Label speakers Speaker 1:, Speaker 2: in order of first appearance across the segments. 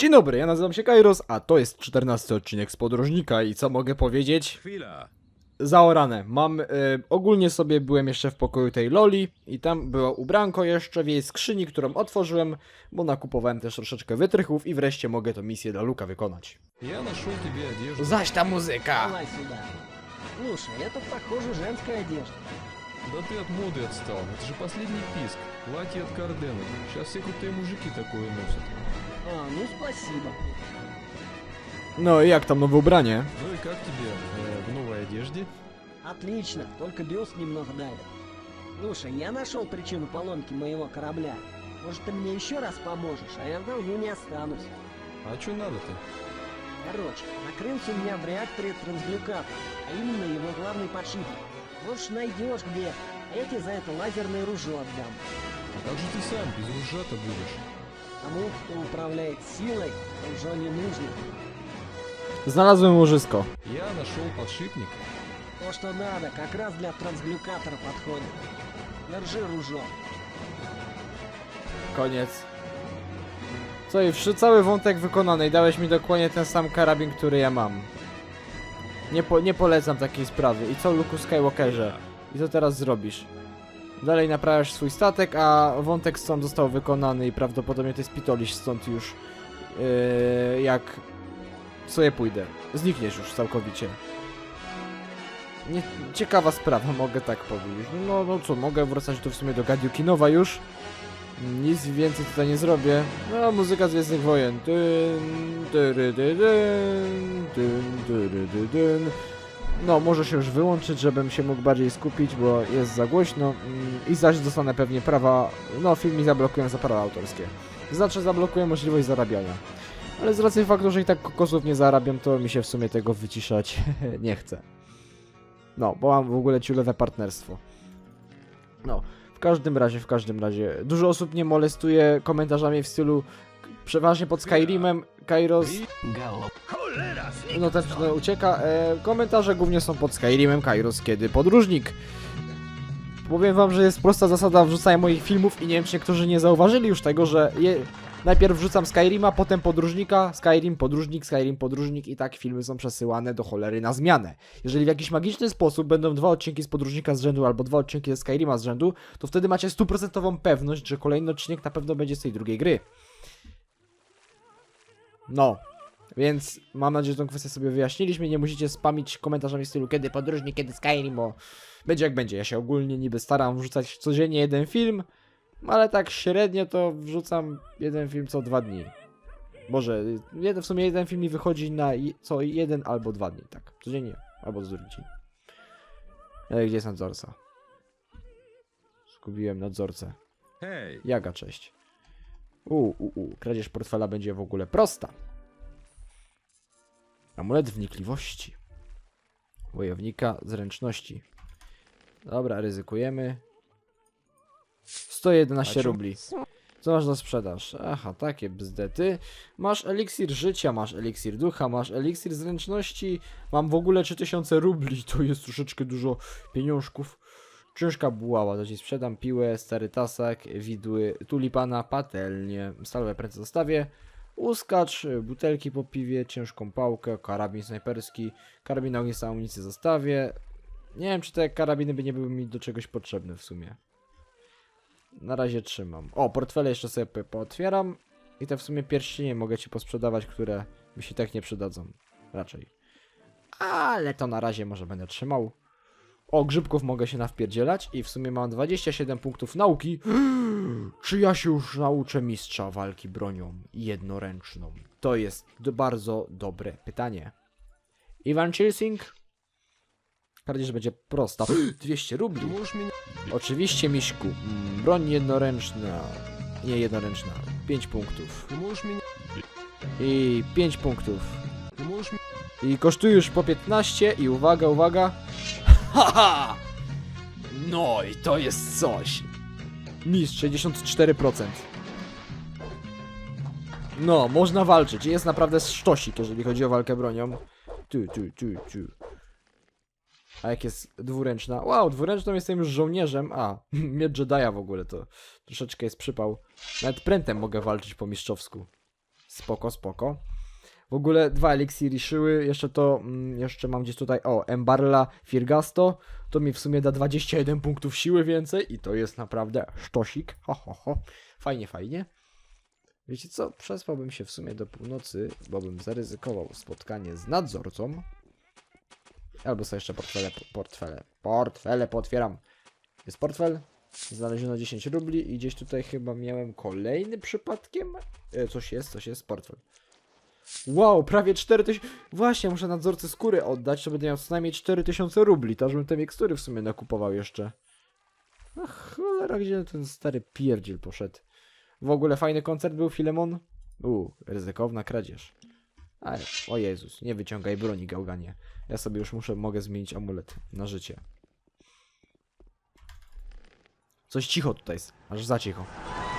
Speaker 1: Dzień dobry, ja nazywam się Kairos, a to jest 14 odcinek z Podróżnika i co mogę powiedzieć?
Speaker 2: Chwila.
Speaker 1: Zaorane. Mam, y, ogólnie sobie byłem jeszcze w pokoju tej Loli i tam było ubranko jeszcze w jej skrzyni, którą otworzyłem, bo nakupowałem też troszeczkę wytrychów i wreszcie mogę tą misję dla Luka wykonać.
Speaker 2: Я нашел тебе одежду.
Speaker 1: Zaś ta muzyka!
Speaker 3: Давай сюда. Слушай, это, похоже, женская одежда.
Speaker 2: Да ты от моды отстал. Это же последний писк. Платье от Кардена. Сейчас все крутые мужики такое носят.
Speaker 3: А, ну спасибо.
Speaker 1: No i jak tam nowe ubranie?
Speaker 2: Ну и как тебе э, в новой одежде?
Speaker 3: Отлично, только бюст немного давит. Слушай, я нашел причину поломки моего корабля. Может, ты мне еще раз поможешь, а я в долгу не останусь.
Speaker 2: А что надо-то?
Speaker 3: Короче, накрылся у меня в реакторе трансглюкатор, а именно его главный подшипник. Может, найдешь где, а я тебе за это лазерное ружье отдам.
Speaker 2: А как же ты сам без ружья-то будешь?
Speaker 3: Тому, кто управляет силой, ружье не нужно.
Speaker 1: Znalazłem łożysko.
Speaker 2: Я нашел подшипник.
Speaker 3: То, что надо, как раз для трансглюкатора подходит. Держи ружье.
Speaker 1: Koniec. Co i wszy- cały wątek wykonany i dałeś mi dokładnie ten sam karabin, który ja mam. Nie, po, nie polecam takiej sprawy. I co Luke Skywalkerze? I co teraz zrobisz? Dalej naprawiasz swój statek, a wątek stąd został wykonany i prawdopodobnie ty spitolisz stąd już yy, jak sobie pójdę. Znikniesz już całkowicie. Nie, ciekawa sprawa, mogę tak powiedzieć. No, no co, mogę wracać tu w sumie do Gadiukinowa już. Nic więcej tutaj nie zrobię. No, muzyka z Gwiezdnych Wojen. Dyn, dyry, dy, dyn, dyn, dyry, dy, dyn. No, może się już wyłączyć, żebym się mógł bardziej skupić, bo jest za głośno. Mm, I zaś dostanę pewnie prawa. No, film mi zablokują za prawa autorskie. Znaczy, zablokuję możliwość zarabiania. Ale z racji faktu, że i tak kokosów nie zarabiam, to mi się w sumie tego wyciszać nie chce. No, bo mam w ogóle ciulowe partnerstwo. No, w każdym razie, w każdym razie. Dużo osób mnie molestuje komentarzami w stylu przeważnie pod Skyrimem, Kairos, no też no, ucieka. E, komentarze głównie są pod Skyrimem, Kairos, kiedy podróżnik. Powiem wam, że jest prosta zasada wrzucania moich filmów i nie wiem, czy niektórzy nie zauważyli już tego, że je, najpierw wrzucam Skyrima, potem podróżnika, Skyrim, podróżnik, Skyrim, podróżnik i tak filmy są przesyłane do cholery na zmianę. Jeżeli w jakiś magiczny sposób będą dwa odcinki z podróżnika z rzędu albo dwa odcinki ze Skyrima z rzędu, to wtedy macie stuprocentową pewność, że kolejny odcinek na pewno będzie z tej drugiej gry. No, więc mam nadzieję, że tą kwestię sobie wyjaśniliśmy. Nie musicie spamić komentarzami w stylu kiedy podróżnik, kiedy Skyrim, bo będzie jak będzie. Ja się ogólnie niby staram wrzucać codziennie jeden film, ale tak średnio to wrzucam jeden film co dwa dni. Może, jeden, w sumie jeden film mi wychodzi na co jeden albo dwa dni, tak. Codziennie, albo z drugi dzień. Gdzie jest nadzorca? Zgubiłem nadzorcę.
Speaker 2: Эй,
Speaker 1: Jaga, cześć. U, u, u, kradzież portfela będzie w ogóle prosta. Amulet wnikliwości. Wojownika zręczności. Dobra, ryzykujemy. 111
Speaker 2: A czemu-
Speaker 1: rubli. Co masz na sprzedaż? Aha, takie bzdety. Masz eliksir życia, masz eliksir ducha, masz eliksir zręczności. Mam w ogóle 3000 rubli, to jest troszeczkę dużo pieniążków. Ciężka bułała, to ci sprzedam piłę, stary tasak, widły, tulipana, patelnię, stalowe prędce zostawię, uskacz, butelki po piwie, ciężką pałkę, karabin snajperski, karabin na ognistą amunicję zostawię. Nie wiem, czy te karabiny by nie były mi do czegoś potrzebne w sumie. Na razie trzymam. O, portfele jeszcze sobie po- pootwieram i te w sumie pierścienie mogę ci posprzedawać, które mi się tak nie przydadzą. Raczej. Ale to na razie może będę trzymał. O, grzybków mogę się nawpierdzielać i w sumie mam 27 punktów nauki. Czy ja się już nauczę mistrza walki bronią jednoręczną? To jest bardzo dobre pytanie. Iwan Chilsing? Kardzisz będzie prosta. 200 rubli. Oczywiście, Miśku. Mm, broń jednoręczna. Nie jednoręczna. 5 punktów. I 5 punktów. I kosztujesz po 15 i uwaga, uwaga. Haha! No i to jest coś. Mistrz 64%. No, można walczyć. Jest naprawdę szczosik, jeżeli chodzi o walkę bronią. Tu, tu, tu, tu. A jak jest dwuręczna? Wow, dwuręczną jestem już żołnierzem. A, miecz Jedi'a w ogóle to troszeczkę jest przypał. Nawet prętem mogę walczyć po mistrzowsku. Spoko, spoko. W ogóle dwa eliksiry siły, jeszcze to, mm, jeszcze mam gdzieś tutaj, o, Embarla Firgasto, to mi w sumie da 21 punktów siły więcej i to jest naprawdę sztosik, ho, ho, ho. Fajnie, fajnie. Wiecie co, przespałbym się w sumie do północy, bo bym zaryzykował spotkanie z nadzorcą. Albo sobie jeszcze portfele, portfele, portfele potwieram. Jest portfel, znaleziono 10 rubli i gdzieś tutaj chyba miałem kolejny przypadkiem. E, coś jest, coś jest, portfel. Wow, prawie 4000. Właśnie, muszę nadzorcy skóry oddać, to będę miał co najmniej 4000 rubli. To aż bym te mikstury w sumie nakupował jeszcze. Ach, cholera, gdzie ten stary pierdziel poszedł. W ogóle fajny koncert był, Filemon? U, ryzykowna kradzież. Ale, o Jezus, nie wyciągaj broni, gałganie. Ja sobie już muszę, mogę zmienić amulet na życie. Coś cicho tutaj jest, aż za cicho.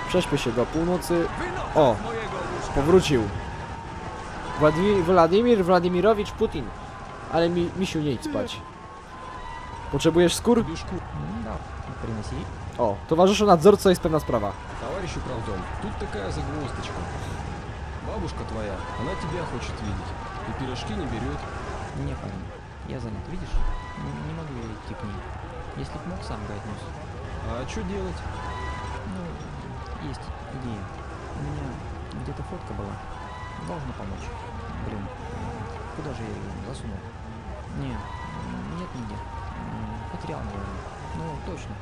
Speaker 1: Prześpię się do północy. O, powrócił. Władimir, Władimir Władimirowicz Putin. Ale mi, misiu nie idź spać. Potrzebujesz skór?
Speaker 4: Да, приноси.
Speaker 1: O, towarzyszu nadzorco jest pewna sprawa.
Speaker 2: Товарищ управдом, тут такая загвоздочка. Бабушка твоя, она тебя хочет видеть. И пирожки не берет.
Speaker 4: Не, парень, я занят, видишь? Н- Не могу я идти к ней. Если б мог, сам бы отнес.
Speaker 2: А что делать?
Speaker 4: Ну, есть идея. У меня где-то фотка была. Должна помочь. Блин, куда же я ее засунул? Не, м, нет нигде. М, Потерял, наверное. Ну, точно.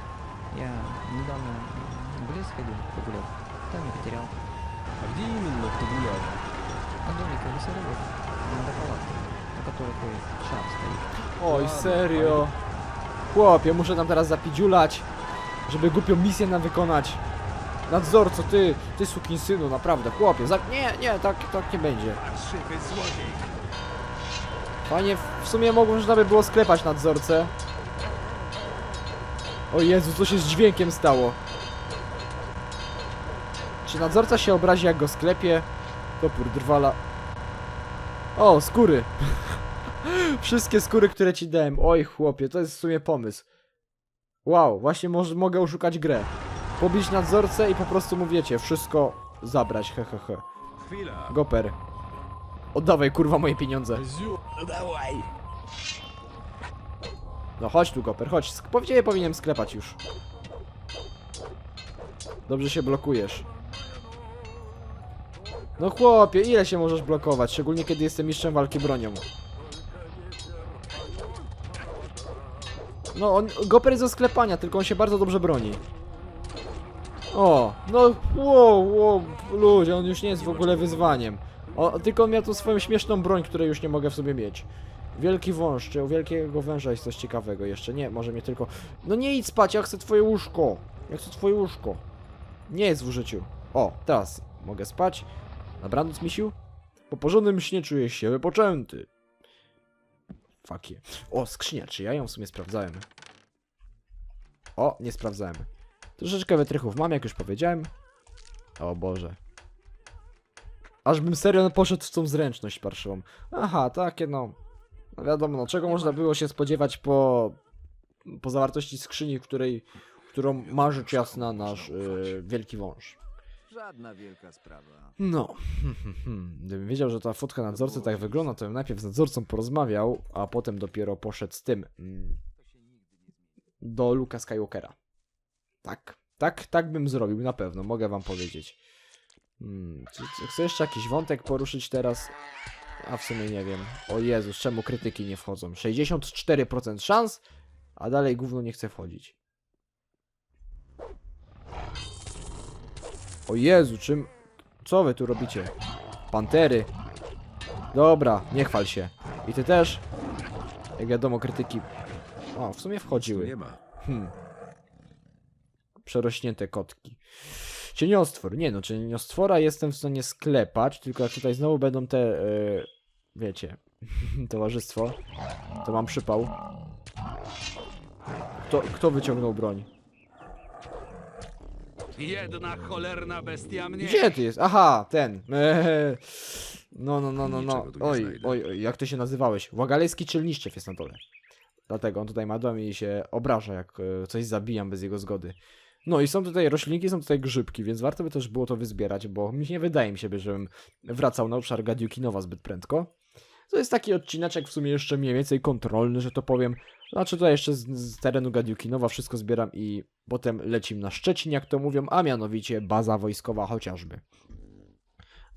Speaker 4: Я недавно м, в лес ходил, погулял. Там и потерял.
Speaker 2: А где именно ты гулял?
Speaker 4: От домика лесорубов до палатки, на которой твой шар стоит.
Speaker 1: Oj, serio. Chłopie, muszę tam teraz zapidziulać, żeby głupią misję nam wykonać. Nadzorco, ty, ty synu, naprawdę, chłopie, za... nie, nie, tak, tak nie będzie. Fajnie, w sumie mogło, można by było sklepać nadzorcę. O Jezu, co się z dźwiękiem stało? Czy nadzorca się obrazi jak go sklepie? Topór drwala. O, skóry. Wszystkie skóry, które ci dałem. Oj, chłopie, to jest w sumie pomysł. Wow, właśnie może, mogę oszukać grę pobić nadzorcę i po prostu mu wiecie, wszystko zabrać, hehehe. Chwila. Goper. Oddawaj kurwa moje pieniądze.
Speaker 2: No,
Speaker 1: no chodź tu Goper, chodź. Powiedziałem, powinienem sklepać już. Dobrze się blokujesz. No chłopie, ile się możesz blokować? Szczególnie kiedy jestem mistrzem walki bronią. No, on, Goper jest do sklepania, tylko on się bardzo dobrze broni. O, no, wow, wow, ludzie, on już nie jest w ogóle wyzwaniem. O, tylko on miał tu swoją śmieszną broń, której już nie mogę w sobie mieć. Wielki wąż, czy u wielkiego węża jest coś ciekawego jeszcze? Nie, może mnie tylko... No nie idź spać, ja chcę twoje łóżko. Ja chcę twoje łóżko. Nie jest w użyciu. O, teraz mogę spać. Dobranoc, misiu. Po porządnym śnie czujesz się wypoczęty. Fuck je. O, skrzynia, czy ja ją w sumie sprawdzałem? O, nie sprawdzałem. Troszeczkę wytrychów mam, jak już powiedziałem. O Boże. Aż bym serio poszedł w tą zręczność parszywą. Aha, takie no. No wiadomo, no czego można było się spodziewać po, po zawartości skrzyni, w której, którą ma rzecz jasna nasz yy, wielki wąż.
Speaker 5: Żadna wielka sprawa.
Speaker 1: No, gdybym wiedział, że ta fotka nadzorcy tak wygląda, to bym najpierw z nadzorcą porozmawiał, a potem dopiero poszedł z tym mm, do Luka Skywalkera. Tak, tak, tak bym zrobił, na pewno, mogę wam powiedzieć. Hmm, czy, czy chcę jeszcze jakiś wątek poruszyć teraz? A w sumie nie wiem. O Jezus, czemu krytyki nie wchodzą? 64% szans, a dalej gówno nie chce wchodzić. O Jezu, czym... Co wy tu robicie? Pantery. Dobra, nie chwal się. I ty też? Jak wiadomo, krytyki... O, w sumie wchodziły.
Speaker 5: Nie ma.
Speaker 1: Hmm. Przerośnięte kotki. Cieniostwór. Nie no, cieniostwora jestem w stanie sklepać, tylko jak tutaj znowu będą te, e, wiecie, towarzystwo, to mam przypał. Kto, kto wyciągnął broń?
Speaker 6: Jedna cholerna bestia mnie.
Speaker 1: Gdzie ty jest? Aha, ten. Eee. No, no, no, no, no.
Speaker 5: Niczego tu nie
Speaker 1: Oj,
Speaker 5: znajdę.
Speaker 1: oj, oj, jak ty się nazywałeś? Wagalejski Czelniszczew jest na dole. Dlatego on tutaj ma dom i się obraża, jak e, coś zabijam bez jego zgody. No i są tutaj roślinki, są tutaj grzybki, więc warto by też było to wyzbierać, bo mi nie wydaje mi się, żebym wracał na obszar Gadiukinowa zbyt prędko. To jest taki odcineczek w sumie jeszcze mniej więcej kontrolny, że to powiem. Znaczy tutaj jeszcze z, z terenu Gadiukinowa wszystko zbieram i potem lecim na Szczecin, jak to mówią, a mianowicie baza wojskowa chociażby.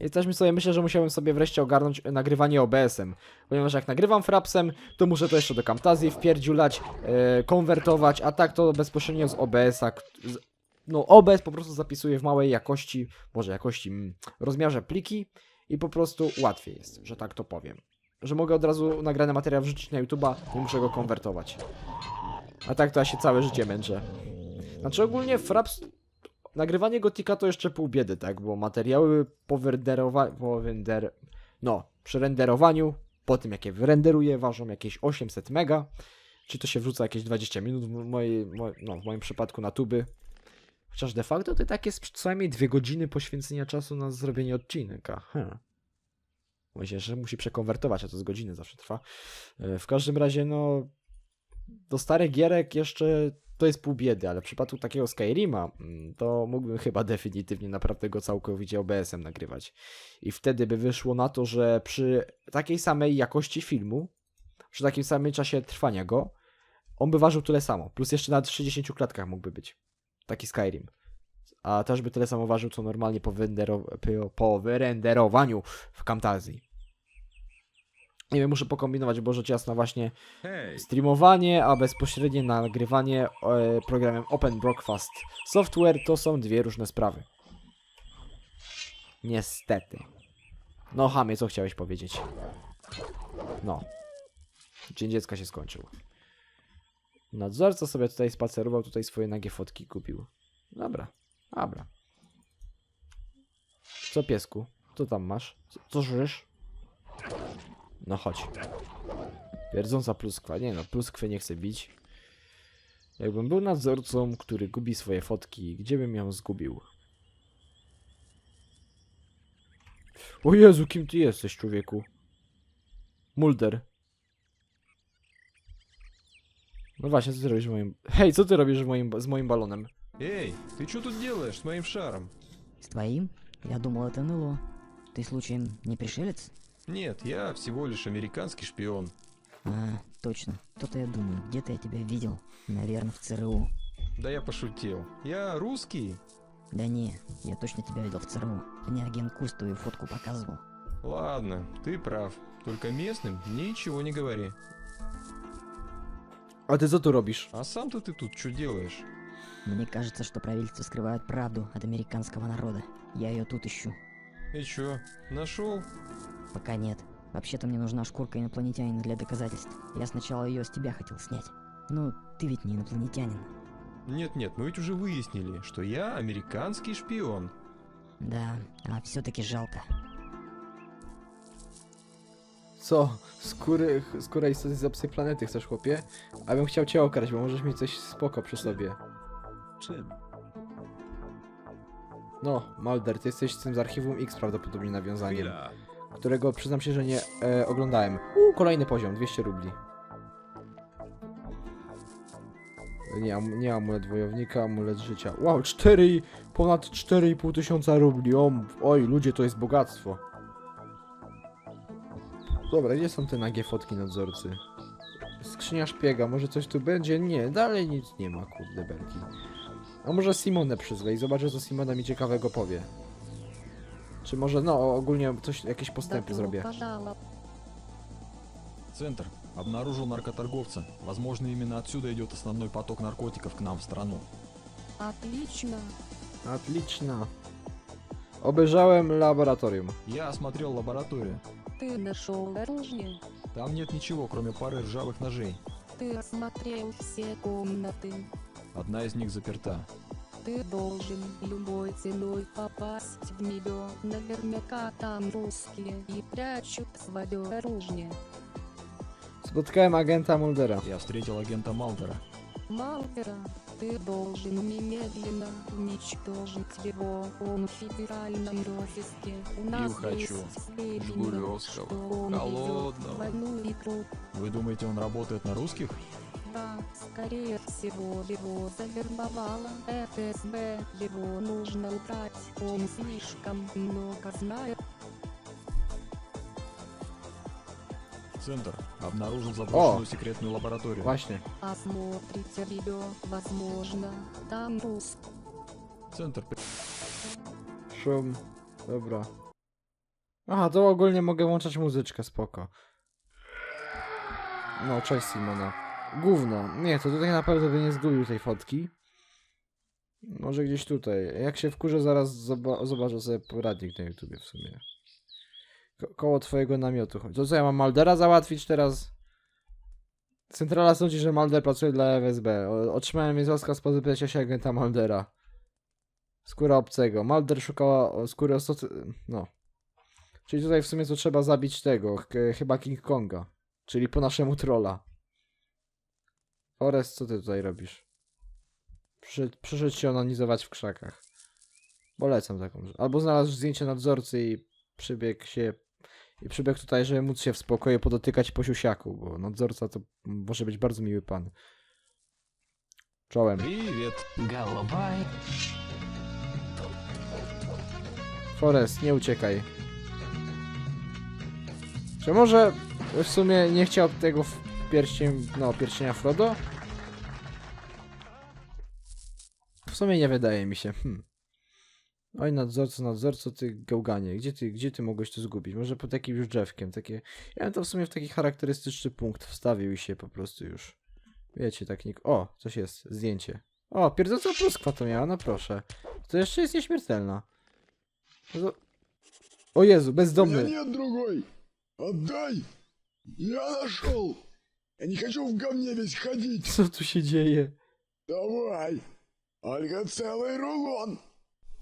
Speaker 1: Jesteśmy sobie, myślę, że musiałem sobie wreszcie ogarnąć nagrywanie OBS-em, ponieważ jak nagrywam frapsem, to muszę to jeszcze do Camtazji wpierdziulać, e, konwertować, a tak to bezpośrednio z OBS-a, no OBS po prostu zapisuje w małej jakości, może jakości, mm, rozmiarze pliki i po prostu łatwiej jest, że tak to powiem. Że mogę od razu nagrany materiał wrzucić na YouTube'a, nie muszę go konwertować. A tak to ja się całe życie męczę. Znaczy ogólnie fraps... Nagrywanie Gotika to jeszcze pół biedy, tak? Bo materiały po wyrenderowaniu... Po render... No, przy renderowaniu, po tym jak je wyrenderuję, ważą jakieś 800 mega. Czy to się wrzuca jakieś 20 minut w, mojej, mo... no, w moim przypadku na tuby. Chociaż de facto to tak jest co najmniej dwie godziny poświęcenia czasu na zrobienie odcinka. Hmm. Myślę, że musi przekonwertować, a to z godziny zawsze trwa. E, W każdym razie, no, do starych gierek jeszcze to jest pół biedy, ale w przypadku takiego Skyrima, mm, to mógłbym chyba definitywnie naprawdę go całkowicie OBS-em nagrywać. I wtedy by wyszło na to, że przy takiej samej jakości filmu, przy takim samym czasie trwania go, on by ważył tyle samo. Plus jeszcze na 30 klatkach mógłby być. Taki Skyrim. A też by tyle samo ważył, co normalnie po, po- po wyrenderowaniu w Camtasia. Nie wiem, muszę pokombinować, bo rzecz jasna właśnie streamowanie, a bezpośrednie nagrywanie e, programem Open Broadcast Software to są dwie różne sprawy. Niestety. No, Hamie, co chciałeś powiedzieć? No. Dzień dziecka się skończył. Nadzorca sobie tutaj spacerował, tutaj swoje nagie fotki kupił. Dobra, dobra. Co piesku? Co tam masz? Co, co żrysz? No chodź. Pierdząca pluskwa. Nie no, pluskwy nie chcę bić. Jakbym był nadzorcą, który gubi swoje fotki, gdzie bym ją zgubił? O Jezu, kim ty jesteś, człowieku? Mulder. No właśnie, co ty robisz z moim... Hej, co ty robisz z moim, z moim balonem?
Speaker 2: эй, ты что тут делаешь с моим шаром?
Speaker 4: С твоим? Я думал, это НЛО. Ты случаем не пришелец?
Speaker 2: Нет, я всего лишь американский шпион.
Speaker 4: А, точно. То-то я думаю, где-то я тебя видел. Наверное, в ЦРУ.
Speaker 2: Да я пошутил. Я русский.
Speaker 4: Да не, я точно тебя видел в ЦРУ. Мне агент Куст твою фотку показывал.
Speaker 2: Ладно, ты прав. Только местным ничего не говори.
Speaker 1: A ty co tu robisz?
Speaker 2: А сам-то ты тут что делаешь?
Speaker 4: Мне кажется, что правительство скрывает правду от американского народа. Я ее тут ищу.
Speaker 2: И чё, нашел?
Speaker 4: Пока нет. Вообще-то мне нужна шкурка инопланетянина для доказательств. Я сначала ее с тебя хотел снять. Ну, ты ведь не инопланетянин.
Speaker 2: Нет-нет, мы ведь уже выяснили, что я американский шпион.
Speaker 4: Да, а все-таки жалко.
Speaker 1: Co? Skóry, skóra istoty z obcej planety chcesz, chłopie? A bym chciał cię okraść, bo możesz mieć coś spoko przy sobie.
Speaker 5: Czym?
Speaker 1: No, Malder, ty jesteś z tym z archiwum X prawdopodobnie nawiązaniem,
Speaker 5: Chwila.
Speaker 1: którego przyznam się, że nie e, oglądałem. Uuu, kolejny poziom, 200 rubli. Nie, am- nie amulet wojownika, amulet życia. Wow, 4, i- ponad 4,5 tysiąca rubli. O, oj, ludzie, to jest bogactwo. Dobra, gdzie są te nagie fotki nadzorcy? Skrzynia szpiega, może coś tu będzie? Nie, dalej nic nie ma, kurde belki. A może Simonę przyzwę i zobaczę, co Simona mi ciekawego powie. Czy może, no, ogólnie coś, jakieś postępy zrobię.
Speaker 7: Центр. Обнаружил наркоторговца. Возможно, именно отсюда идет основной поток наркотиков к нам в страну.
Speaker 8: Отлично.
Speaker 1: Отлично. Obejrzałem laboratorium.
Speaker 7: Я осмотрел лабораторию.
Speaker 8: Ты нашел оружие.
Speaker 7: Там нет ничего, кроме пары ржавых ножей.
Speaker 8: Ты осмотрел все комнаты.
Speaker 7: Одна из них заперта.
Speaker 8: Ты должен любой ценой попасть в нее. Наверняка там русские и прячут свое оружие.
Speaker 1: Spotkałem agenta Muldera.
Speaker 7: Я встретил агента Малдера.
Speaker 8: Малвера, ты должен немедленно уничтожить его. Он в федеральном розыске. У нас
Speaker 7: хочу
Speaker 8: ведет
Speaker 7: голодного.
Speaker 8: двойную игру.
Speaker 7: Вы думаете, он работает на русских?
Speaker 8: Да, скорее всего его завербовала ФСБ. Его нужно убрать, он слишком много знает.
Speaker 7: Центр обнаружил заброшенную секретную лабораторию.
Speaker 1: Właśnie.
Speaker 8: Посмотрите видео, возможно, там рус.
Speaker 7: Центр
Speaker 1: Szum. Dobra. Aha, to ogólnie mogę włączać muzyczkę, spoko. No, cześć Simona. Gówno. Nie, to tutaj na pewno by nie zgubił tej fotki. Może gdzieś tutaj. Jak się wkurzę, zaraz zoba zobaczę sobie poradnik na YouTubie w sumie. Ko koło twojego namiotu. To co, ja mam Maldera załatwić teraz? Centrala sądzi, że Malder pracuje dla FSB. O otrzymałem więc rozkaz pozbycia się agenta Maldera. Skóra obcego. Malder szukała skóry osocy... No. Czyli tutaj w sumie to trzeba zabić tego, ch chyba King Konga. Czyli po naszemu trolla. Forest, co ty tutaj robisz? Przyszedł, przyszedł się onanizować w krzakach. Polecam taką rzecz. Albo znalazł zdjęcie nadzorcy i przybiegł się... I przybiegł tutaj, żeby móc się w spokoju podotykać po siusiaku, bo nadzorca to może być bardzo miły pan. Czołem.
Speaker 7: Привет.
Speaker 1: Forest, nie uciekaj. Czy może w sumie nie chciał tego w pierścień, no, pierścienia Frodo? W sumie nie wydaje mi się. Hmm. Oj, nadzorco, nadzorco, ty gałganie. Gdzie ty, gdzie ty mogłeś to zgubić? Może pod jakimś drzewkiem, takie... Ja bym to w sumie w taki charakterystyczny punkt wstawił i się po prostu już... Wiecie, tak nik... O, coś jest, zdjęcie. O, pierdząca pluskwa to miała, no proszę. To jeszcze jest nieśmiertelna. No to- O Jezu,
Speaker 9: У меня
Speaker 1: bezdomny.
Speaker 9: нет другой. Отдай. Я нашел. Я не хочу в говне весь ходить.
Speaker 1: Co tu się dzieje?
Speaker 9: Давай. Альга целый рулон.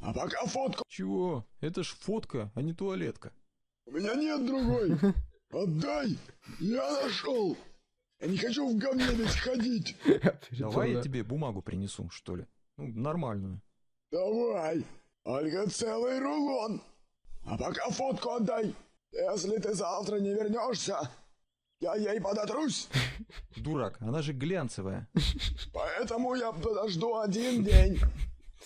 Speaker 9: А пока фотку.
Speaker 7: Чего? Это ж фотка, а не туалетка.
Speaker 9: У меня нет другой. Отдай. Я нашел. Я не хочу в говне весь ходить.
Speaker 7: Давай я тебе бумагу принесу, что ли. Ну, нормальную.
Speaker 9: Давай. Альга целый рулон. А пока фотку отдай. Если ты завтра не вернешься, я ей подотрусь.
Speaker 7: Дурак, она же глянцевая.
Speaker 9: Поэтому я подожду один день.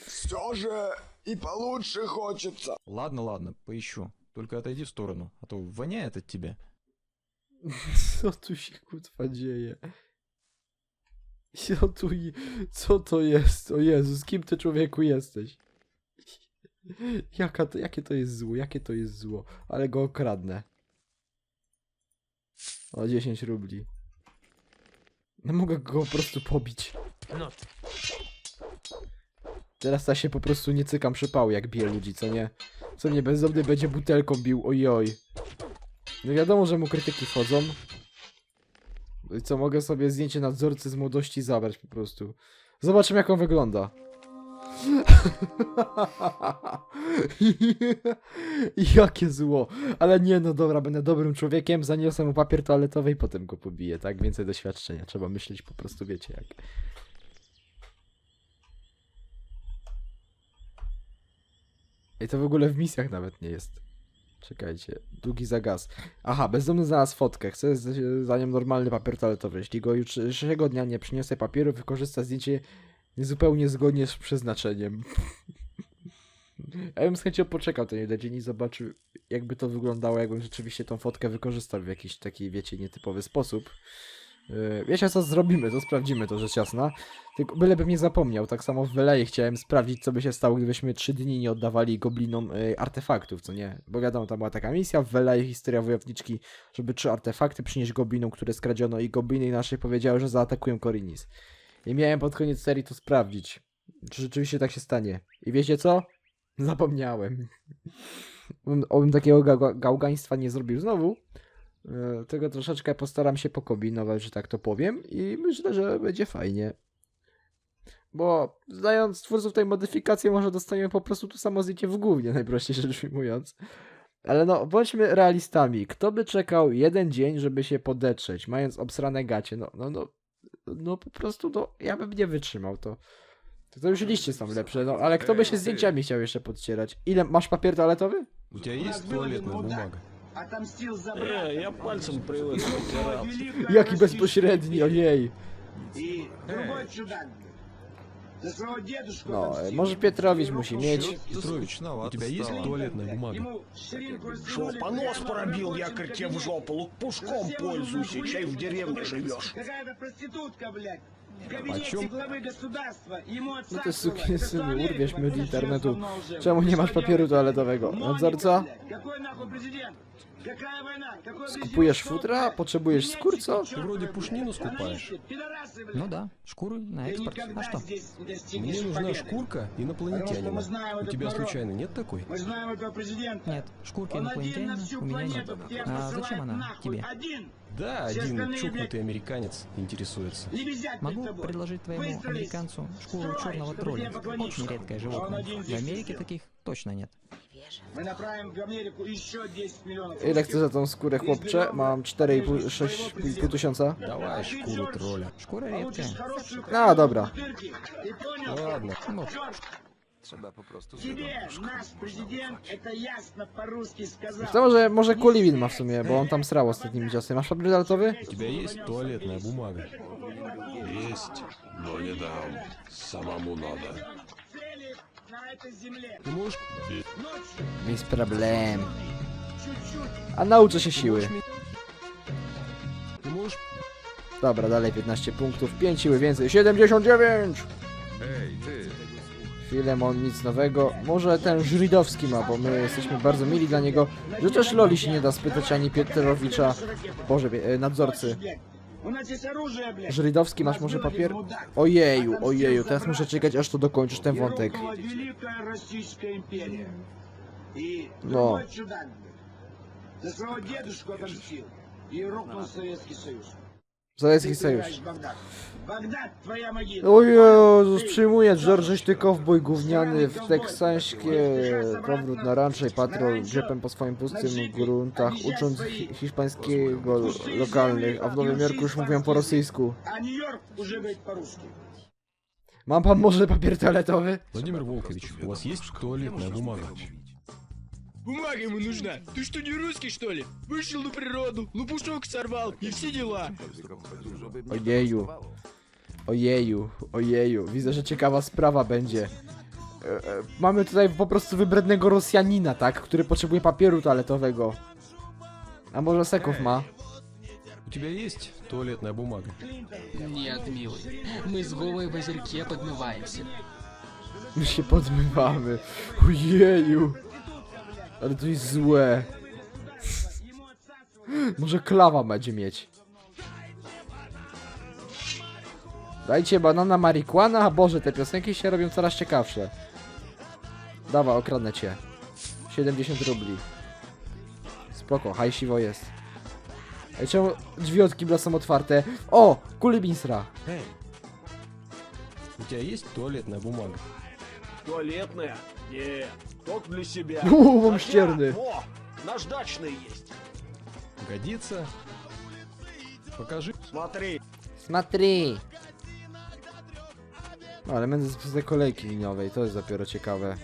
Speaker 9: Все же и получше хочется.
Speaker 7: Ладно, ладно, поищу. Только отойди в сторону, а то воняет от тебя.
Speaker 1: Co tu się kutwa dzieje? Co tu... Co to jest? O Jezu, z kim ty człowieku jesteś? Jaka to, jakie to jest zło? Jakie to jest zło? Ale go okradnę. O 10 rubli. No mogę go po prostu pobić. Teraz ja się po prostu nie cykam przypału, jak bije ludzi, co nie? Co mnie bezdomny będzie butelką bił, ojoj. No wiadomo, że mu krytyki wchodzą. I co, mogę sobie zdjęcie nadzorcy z młodości zabrać po prostu. Zobaczymy jak on wygląda. Jakie zło. Ale nie, no dobra, będę dobrym człowiekiem, zaniosę mu papier toaletowy i potem go pobiję, tak? Więcej doświadczenia. Trzeba myśleć po prostu, wiecie jak. I to w ogóle w misjach nawet nie jest. Czekajcie, długi zagaz. Aha, bezdomny znalazł fotkę. Chce z- za nią normalny papier toaletowy. Jeśli go jutrzejszego dnia nie przyniosę papieru, wykorzysta zdjęcie niezupełnie zgodnie z przeznaczeniem. Ja bym z chęcią poczekał ten jeden dzień i zobaczył, jakby to wyglądało, jakbym rzeczywiście tą fotkę wykorzystał w jakiś taki, wiecie, nietypowy sposób. Yy, Wiecie co zrobimy, to sprawdzimy to rzecz jasna. Tylko bylebym nie zapomniał, tak samo w Weleje chciałem sprawdzić, co by się stało, gdybyśmy trzy dni nie oddawali goblinom y, artefaktów, co nie? Bo wiadomo, tam była taka misja w Weleje, historia wojowniczki, żeby trzy artefakty przynieść goblinom, które skradziono i gobliny naszej powiedziały, że zaatakują Korinis. I miałem pod koniec serii to sprawdzić, czy rzeczywiście tak się stanie. I wiecie co? Zapomniałem. Obym- takiego ga gałgaństwa nie zrobił znowu. E, Tego troszeczkę postaram się pokombinować, że tak to powiem i myślę, że będzie fajnie. Bo znając twórców tej modyfikacji, może dostaniemy po prostu to samo zdjęcie w głównie, najprościej rzecz ujmując. Ale no, bądźmy realistami. Kto by czekał jeden dzień, żeby się podetrzeć, mając obsrane gacie? No, no, no, no po prostu, no, ja bym nie wytrzymał to. To, to już liście są lepsze, no, ale kto by się zdjęciami chciał jeszcze podcierać? Ile, masz papier toaletowy?
Speaker 7: У тебя есть туалетная бумага?
Speaker 3: Отомстил за
Speaker 4: Э, я пальцем привык, потирался.
Speaker 1: Jaki bezpośredni, ojej.
Speaker 2: И другой чудак,
Speaker 1: No,
Speaker 2: отомстил.
Speaker 1: może Pietrowicz musi mieć.
Speaker 7: Петрович, у тебя есть туалетная бумага?
Speaker 2: Ему ширинку
Speaker 3: Шо,
Speaker 2: растянули,
Speaker 3: понос
Speaker 2: блядь,
Speaker 3: пробил, якорь тебе в жопу, лукпушком пользуйся, чай в деревне живешь.
Speaker 2: Какая-то проститутка, блядь. В
Speaker 7: О
Speaker 2: кабинете
Speaker 7: чем?
Speaker 2: главы государства. Ему
Speaker 1: No ty
Speaker 2: ссылать.
Speaker 1: synu,
Speaker 2: Это
Speaker 1: urwiesz mnie od internetu. Czemu nie masz
Speaker 2: Что
Speaker 1: papieru
Speaker 2: делать?
Speaker 1: toaletowego?
Speaker 2: Моника,
Speaker 1: Nadzorca?
Speaker 2: блядь. Какой нахуй президент?
Speaker 1: Skupujesz futra, potrzebujesz skór, co?
Speaker 7: Вроде пушнину скупаешь.
Speaker 10: Ну да, шкуры на экспорт. А что?
Speaker 7: Мне нужна шкурка инопланетянина. У тебя случайно нет такой?
Speaker 2: Мы знаем этого президента.
Speaker 10: Нет, шкурки инопланетянина у меня нет. А зачем она тебе?
Speaker 7: Да, один чокнутый американец интересуется.
Speaker 10: Могу предложить твоему американцу шкуру черного тролля. Очень редкое животное. В Америке таких точно нет.
Speaker 2: Мы направим в Америку еще 10 миллионов.
Speaker 1: Ile chcesz za tą skórę, chłopcze? Mam 4,5 6,5 tysiąca.
Speaker 7: Давай шкуру тролля.
Speaker 10: Шкура редкая.
Speaker 1: A, dobra.
Speaker 7: Ладно.
Speaker 10: Ну,
Speaker 11: Trzeba po prostu
Speaker 2: Тебе наш президент это ясно по-русски сказал.
Speaker 1: To może, może Kulibin ma w sumie, bo on tam srał ostatnimi czasy. Masz papier toaletowy?
Speaker 7: У тебя есть туалетная бумага?
Speaker 12: Есть, но не дам. Самому надо.
Speaker 1: Bez problem. A nauczę się siły. Dobra, dalej 15 punktów, 5 siły więcej, 79! Filemon nic nowego. Może ten Żridowski ma, bo my jesteśmy bardzo mili dla niego. Że też Loli się nie da spytać ani Pietrowicza, Boże, e, nadzorcy.
Speaker 2: Блядь. У нас есть оружие, блядь.
Speaker 1: Żridowski, masz może papier? Ojeju, ojeju, teraz muszę czekać aż to dokończysz ten wątek.
Speaker 2: И рухнула Великая Российская империя. И
Speaker 1: Но.
Speaker 2: другой чудак, блядь, за своего дедушку отомстил. И рухнул Советский Союз.
Speaker 1: Sowiecki
Speaker 2: Ты,
Speaker 1: Sojusz.
Speaker 2: товарищ Багдад. Багдад, твоя могила.
Speaker 1: O Jezus, przyjmuję Georgeś ty kowboj gówniany w teksańskie powrót na rancze i patrol grzepem po swoim pustym gruntach, ucząc hi hiszpańskiego lokalnych, a w Nowym Jorku już mówią po rosyjsku.
Speaker 2: А Нью-Йорк уже говорит по-русски.
Speaker 1: Mam pan może papier toaletowy?
Speaker 7: Владимир Волкович, у вас есть туалетная бумага?
Speaker 3: Бумага ему нужна. Ты что, не русский, что ли? Вышел на природу, лопушок сорвал и все дела.
Speaker 1: Ojeju. Ojeju, ojeju. Widzę, że ciekawa sprawa będzie. E, e, mamy tutaj po prostu wybrednego Rosjanina, tak? Który potrzebuje papieru toaletowego. A może Sekow ma?
Speaker 7: У тебя есть туалетная бумага?
Speaker 13: Нет, милый, мы с Вовой в озерке подмываемся.
Speaker 1: My się podmywamy. Ojeju. Ale to jest złe. Może klawa będzie mieć. Dajcie banana marihuana, a Boże, te piosenki się robią coraz ciekawsze. Dawa, okradnę cię. 70 rubli. Spoko, hajsiwo jest. Ej, czemu drzwi od kibla są otwarte? O! Kulibinsra.
Speaker 7: Эй! У тебя есть туалетная бумага?
Speaker 3: Туалетная? Не, только для себя.
Speaker 1: Ууу, вам
Speaker 3: Хотя,
Speaker 1: щерны.
Speaker 3: Во, наждачные есть.
Speaker 7: Годится? Покажи.
Speaker 3: Смотри,
Speaker 1: Смотри! No, ale będę z tej kolejki liniowej, to jest dopiero ciekawe.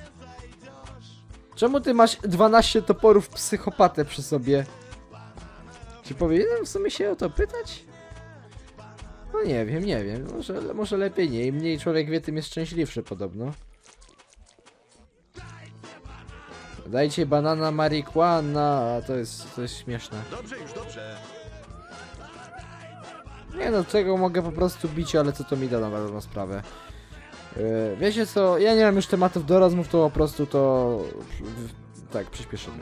Speaker 1: Czemu ty masz 12 toporów psychopatę przy sobie? Czy powinienem w sumie się o to pytać? No nie wiem, nie wiem. Może, może lepiej nie. Im mniej człowiek wie, tym jest szczęśliwszy podobno. Dajcie banana marihuana, to jest, to jest śmieszne.
Speaker 12: Dobrze, już dobrze.
Speaker 1: Nie no, czego mogę po prostu bić, ale co to mi da na pewną sprawę. Yy, wiecie co, ja nie mam już tematów do rozmów, to po prostu to... Tak, przyspieszymy.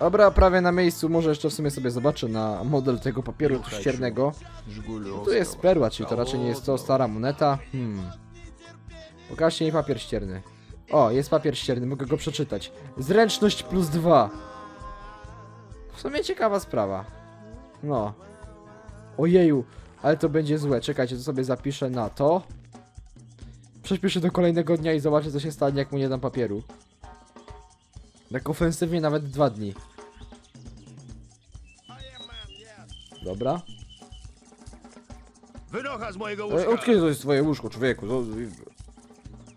Speaker 1: Dobra, prawie na miejscu, może jeszcze w sumie sobie zobaczę na model tego papieru ściernego. Tu jest perła, czyli to raczej nie jest to stara moneta. Hmm. Pokażcie mi papier ścierny. O, jest papier ścierny, mogę go przeczytać. Zręczność plus dwa. W sumie ciekawa sprawa. No. Ojeju, ale to będzie złe. Czekajcie, to sobie zapiszę na to. Prześpieszę do kolejnego dnia i zobaczę, co się stanie, jak mu nie dam papieru. Tak ofensywnie nawet dwa dni. Dobra.
Speaker 3: wynocha z mojego
Speaker 1: E,
Speaker 3: łóżka.
Speaker 1: od kiedy to jest twoje łóżko, człowieku?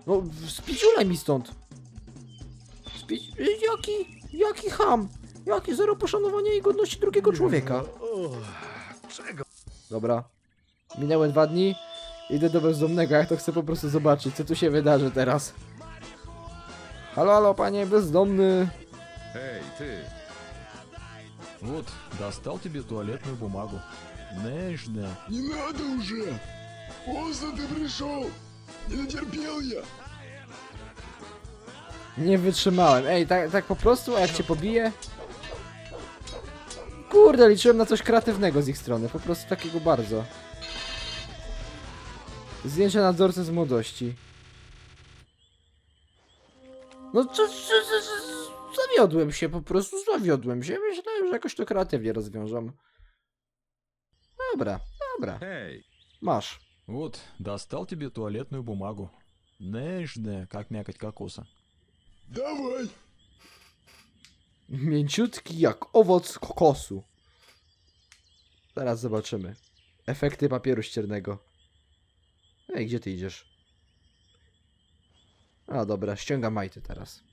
Speaker 1: no spiciulaj mi stąd. Spić... e, Jaki, jaki ham? Jaki zero poszanowania i godności drugiego człowieka?
Speaker 3: Czego?
Speaker 1: Dobra. Minęły dwa dni. Idę do bezdomnego, ja to chcę po prostu zobaczyć, co tu się wydarzy teraz. Halo, halo, panie bezdomny.
Speaker 6: Ej, ty!
Speaker 7: Вот, достал тебе туалетную бумагу. Нежно.
Speaker 9: Не надо уже! Поздно ты пришел! Nie wycierpiał ja!
Speaker 1: Nie wytrzymałem. Ej, tak, tak po prostu, a jak cię pobiję? Kurde, liczyłem na coś kreatywnego z ich strony. Po prostu takiego bardzo. Zdjęcia nadzorcy z młodości. No co, zawiodłem się, po prostu zawiodłem się. Myślałem, że jakoś to kreatywnie rozwiążą. Dobra, dobra. Masz.
Speaker 7: Вот, достал тебе туалетную бумагу. Нежная, как мякоть кокоса.
Speaker 9: Давай!
Speaker 1: Mięciutki jak owoc kokosu. Zaraz zobaczymy. Efekty papieru ściernego. Ej, gdzie ty idziesz? A dobra, ściągam majty teraz.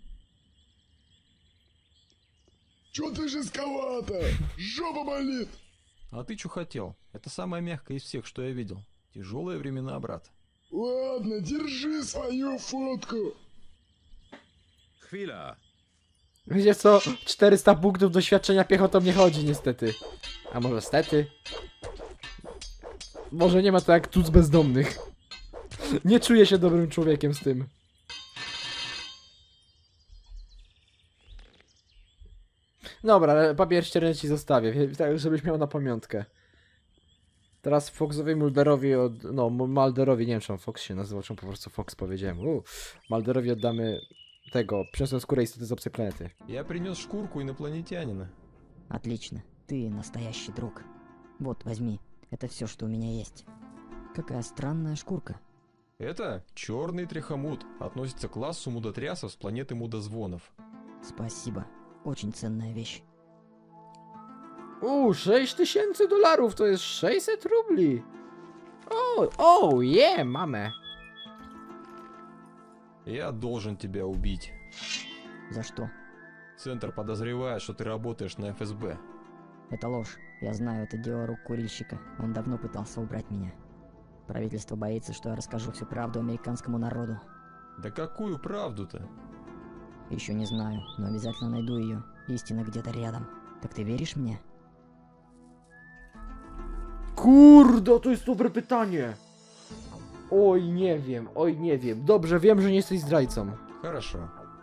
Speaker 9: Чё ты жестковато? Жопа болит!
Speaker 7: А ты что хотел? Это самое мягкое из всех, что я видел. Тяжелые времена, брат.
Speaker 9: Ладно, держи свою фотку!
Speaker 6: Chwila!
Speaker 1: Wiecie co? 400 punktów doświadczenia piechotą nie chodzi niestety. A może stety? Może nie ma to jak tuc bezdomnych. Nie czuję się dobrym człowiekiem z tym. Dobra, ale papier ścierny ci zostawię, wie- tak żebyś miał na pamiątkę. Teraz Foxowi Mulderowi od... no, M- Malderowi, nie wiem czy on Fox się nazywał, czy on po prostu Fox powiedziałem. U, Malderowi oddamy tego, przyniosłem skórę istoty z obcej planety.
Speaker 7: Я принес шкурку инопланетянина.
Speaker 4: Отлично. Ты настоящий друг. Вот, возьми. Это все, что у меня есть. Какая странная шкурка.
Speaker 7: Это черный трихомут. Относится к классу мудотрясов с планеты мудозвонов.
Speaker 4: Спасибо. Очень ценная вещь.
Speaker 1: Uuu, 6000 dolarów to jest 600 rubli. O, o, je, mamę.
Speaker 7: Я должен тебя убить.
Speaker 4: За что?
Speaker 7: Центр подозревает, что ты работаешь на ФСБ.
Speaker 4: Это ложь. Я знаю это дело рук курильщика. Он давно пытался убрать меня. Правительство боится, что я расскажу всю правду американскому народу.
Speaker 7: Да какую правду-то?
Speaker 4: Еще не знаю, но обязательно найду ее. Истина где-то rядом. Так ты веришь мне?
Speaker 1: Kurde, to jest dobre pytanie. Oj, nie wiem, oj, nie wiem. Dobrze, wiem, że nie jesteś zdrajcą.
Speaker 7: Хорошо.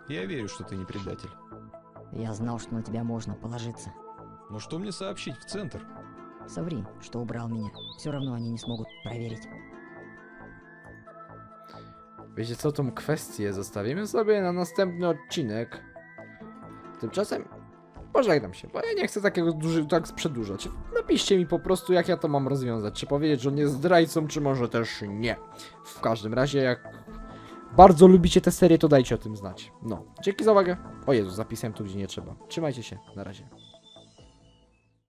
Speaker 7: Я верю, что ты не предатель.
Speaker 4: Я знал, что на тебя можно положиться.
Speaker 7: Но что мне сообщить в центр?
Speaker 4: Соври, что убрал меня. Все равно они не смогут проверить.
Speaker 1: Wiecie co, tą kwestię zostawimy sobie na następny odcinek. Tymczasem pożegnam się, bo ja nie chcę takiego duży, tak przedłużać. Napiszcie mi po prostu, jak ja to mam rozwiązać. Czy powiedzieć, że on jest zdrajcą, czy może też nie. W każdym razie, jak bardzo lubicie tę serię, to dajcie o tym znać. No, dzięki za uwagę. O Jezu, zapisałem tu, gdzie nie trzeba. Trzymajcie się, na razie.